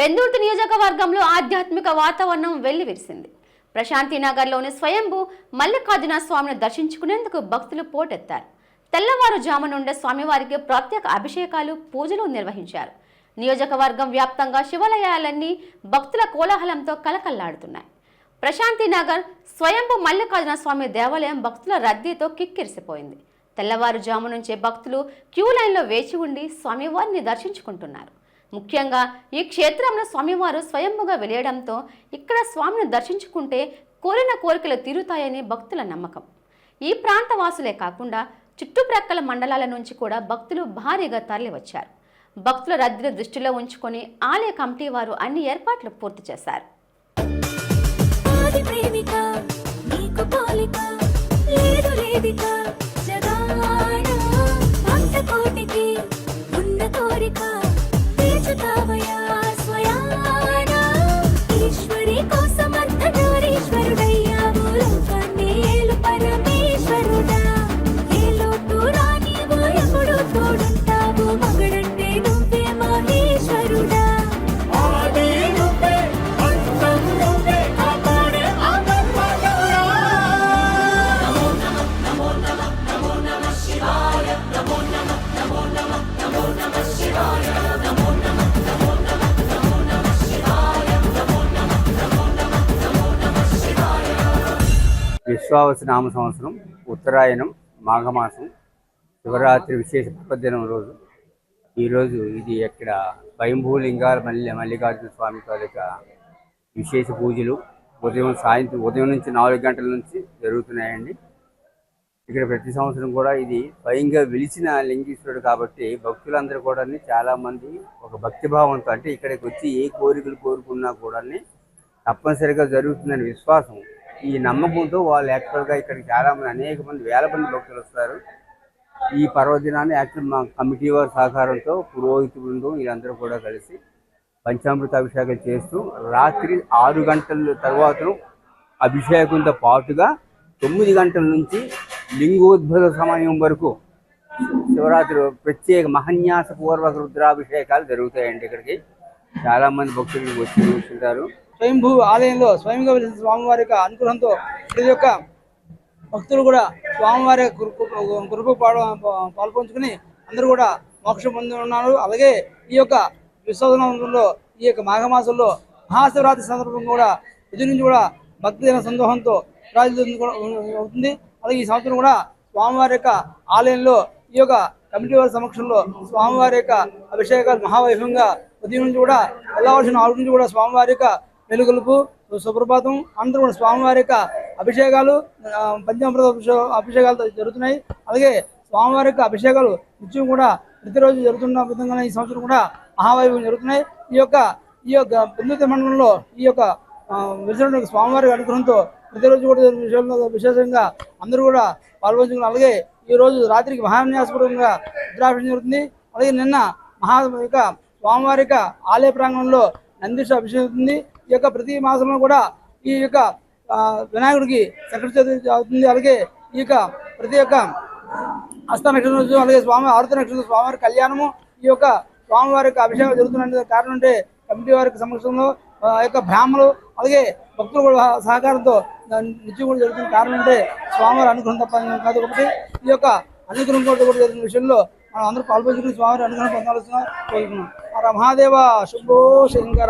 పెందుర్తి నియోజకవర్గంలో ఆధ్యాత్మిక వాతావరణం వెల్లివిరిసింది. ప్రశాంతి నగర్లోని స్వయంభూ మల్లికార్జున స్వామిని దర్శించుకునేందుకు భక్తులు పోటెత్తారు. తెల్లవారుజాము నుండే స్వామివారికి ప్రత్యేక అభిషేకాలు పూజలు నిర్వహించారు. నియోజకవర్గం వ్యాప్తంగా శివాలయాలన్నీ భక్తుల కోలాహలంతో కలకల్లాడుతున్నాయి ప్రశాంతి నగర్ స్వయంభూ మల్లికార్జున స్వామి దేవాలయం భక్తుల రద్దీతో కిక్కిరిసిపోయింది. తెల్లవారుజాము నుంచే భక్తులు క్యూ లైన్లో వేచి ఉండి స్వామివారిని దర్శించుకుంటున్నారు. ముఖ్యంగా ఈ క్షేత్రంలో స్వామివారు స్వయంభుగా వెలియడంతో ఇక్కడ స్వామిని దర్శించుకుంటే కోరిన కోరికలు తీరుతాయని భక్తుల నమ్మకం. ఈ ప్రాంత వాసులే కాకుండా చుట్టుప్రక్కల మండలాల నుంచి కూడా భక్తులు భారీగా తరలివచ్చారు. భక్తుల రద్దీని దృష్టిలో ఉంచుకొని ఆలయ కమిటీ వారు అన్ని ఏర్పాట్లు పూర్తి చేశారు. ప్రేమిక నీకు లేదు విశ్వావస నామ సంవత్సరం ఉత్తరాయణం మాఘమాసం శివరాత్రి విశేష పర్వదినం రోజు. ఈరోజు ఇది ఇక్కడ స్వయంభూలింగాల మల్లి మల్లికార్జున స్వామి తాలూకా విశేష పూజలు. ఉదయం సాయంత్రం ఉదయం నుంచి నాలుగు గంటల నుంచి జరుగుతున్నాయండి. ఇక్కడ ప్రతి సంవత్సరం కూడా ఇది స్వయంగా విలిచిన లింగేశ్వరుడు కాబట్టి భక్తులందరూ కూడా చాలామంది ఒక భక్తిభావంతో అంటే ఇక్కడికి వచ్చి ఏ కోరికలు కోరుకున్నా కూడా తప్పనిసరిగా జరుగుతుందని విశ్వాసం. ఈ నమ్మకంతో వాళ్ళు యాక్చువల్గా ఇక్కడికి చాలా మంది అనేక మంది వేల మంది భక్తులు వస్తారు. ఈ పర్వదినాన్ని యాక్చువల్ మా కమిటీ వారి సహకారంతో పురోహిత బృందం వీళ్ళందరూ కూడా కలిసి పంచామృత అభిషేకం చేస్తూ రాత్రి ఆరు గంటల తర్వాత అభిషేకంతో పాటుగా తొమ్మిది గంటల నుంచి లింగోద్భుత సమయం వరకు శివరాత్రి ప్రత్యేక మహన్యాస పూర్వక రుద్రాభిషేకాలు జరుగుతాయండి ఇక్కడికి. చాలా మంది భక్తులు వచ్చి చూస్తుంటారు స్వయంభూ ఆలయంలో స్వయంగా వెలిసిన స్వామివారి యొక్క అనుగ్రహంతో ప్రతి ఒక్క భక్తులు కూడా స్వామివారి యొక్క కృప పాల్పంచుకుని అందరూ కూడా మోక్షం పొంది ఉన్నారు. అలాగే ఈ యొక్క విశ్వసనంలో ఈ యొక్క మాఘమాసంలో మహాశివరాత్రి సందర్భంగా కూడా ఎదురు నుంచి కూడా భక్తి సందోహంతో రాజు అవుతుంది అలాగే ఈ సంవత్సరం కూడా స్వామివారి యొక్క ఆలయంలో ఈ యొక్క కమిటీ వారి సమక్షంలో స్వామివారి యొక్క అభిషేకాలు మహావైభవంగా ఉదయం నుంచి కూడా వెళ్ళవలసిన ఆరు నుంచి కూడా స్వామివారి యొక్క వెలుగులుపు సుప్రభాతం అందరూ కూడా స్వామివారి యొక్క అభిషేకాలు ఆ, పంచామృత అభిషే- అభిషేకాలతో జరుగుతున్నాయి. అలాగే స్వామివారి యొక్క అభిషేకాలు నిత్యం కూడా ప్రతిరోజు జరుగుతున్న విధంగా ఈ సంవత్సరం కూడా మహావైభవం జరుగుతున్నాయి. ఈ యొక్క ఈ యొక్క పెందుత మండలంలో ఈ యొక్క ఆ, స్వామివారి అనుగ్రహంతో ప్రతిరోజు కూడా విషయంలో విశేషంగా అందరూ కూడా పాల్గొంచుకున్నారు అలాగే ఈ రోజు రాత్రికి మహాన్యాసపూర్వకంగా రుద్రాభిషేకం జరుగుతుంది. అలాగే నిన్న మహా యొక్క స్వామివారి ఆలయ ప్రాంగణంలో నందీష అభిషేకం ఈ యొక్క ప్రతి మాసంలో కూడా ఈ యొక్క ఆ, వినాయకుడికి చక్ర చతుర్థి అవుతుంది. అలాగే ఈ యొక్క ప్రతి ఒక్క హస్త నక్షత్రం అలాగే స్వామి ఆరుత నక్షత్రం స్వామివారి కళ్యాణము ఈ యొక్క స్వామివారి యొక్క అభిషేకం జరుగుతున్న కారణం అంటే కమిటీ వారికి సమక్షంలో ఆ యొక్క బ్రాహ్మణులు అలాగే భక్తులు కూడా సహకారంతో నిత్యం కూడా జరుగుతున్న కారణం అంటే స్వామివారి అనుగ్రహం తప్ప కాదు ఒకటి ఈ యొక్క అనుగ్రహం కూడా కూడా జరిగిన విషయంలో మనం అందరూ పాల్పంచుకుని స్వామివారి అనుగ్రహం పొందాల్సిన కోరుకున్నాం మహాదేవ శుభో శంకర